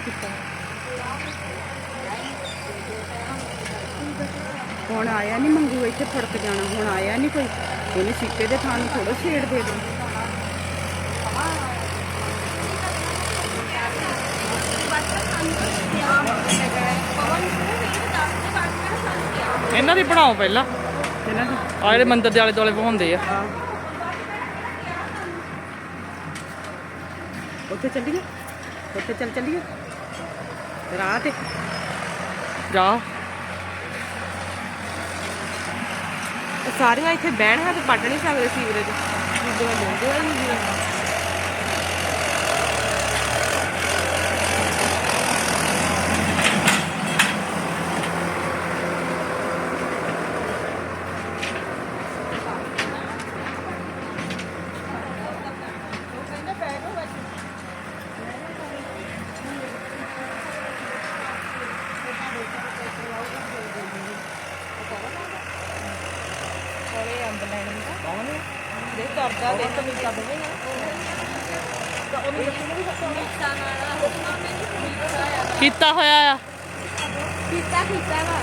ਕੀਤਾ? ਹੁਣ ਆਇਆ ਨਹੀਂ ਮੰਗੂ ਇੱਥੇ ਫੜਕ ਜਾਣਾ ਹੁਣ ਆਇਆ ਨਹੀਂ ਕੋਈ। ਉਹਨੇ ਸਿੱਕੇ ਦੇ ਥਾਂ ਨੂੰ ਥੋੜਾ ਛੇੜ ਦੇ ਦੇ ਇਹਨਾਂ ਦੀ ਬਣਾਓ ਪਹਿਲਾਂ। ਇਹਨਾਂ ਦੀ ਆ ਜਿਹੜੇ ਮੰਦਿਰ ਦੇ ਆਲੇ ਦੁਆਲੇ ਪਵਾਉਂਦੇ ਆ। ਉੱਥੇ ਚੱਲੀਏ ਉੱਥੇ ਚੱਲ ਚੱਲੀਏ। ਰਾਹ ਤੇ। ਜਾ। ਸਾਰੀਆਂ ਇੱਥੇ ਬਹਿਣ ਹੈ ਤੇ ਪੱਟ ਨਹੀਂ ਸਕਦੇ ਸੀਵਰੇਜ। ਜਿੱਦਾਂ ਬੋਲਦੇ ਆ। ਜੀ ਕੋਲੇ ਅੰਬ ਲੈਣ ਦਾ ਕੌਣ ਦੇ ਕਰਦਾ ਦੇ ਤਾਂ ਮਿਲਦਾ ਬਵੇ ਨਾ ਤਾਂ ਉਹਨੂੰ ਦੱਸਣਾ ਵੀ ਸੱਤਾ ਕੀਤਾ ਹੋਇਆ ਆ। ਕੀਤਾ ਕੀਤਾ ਵਾ।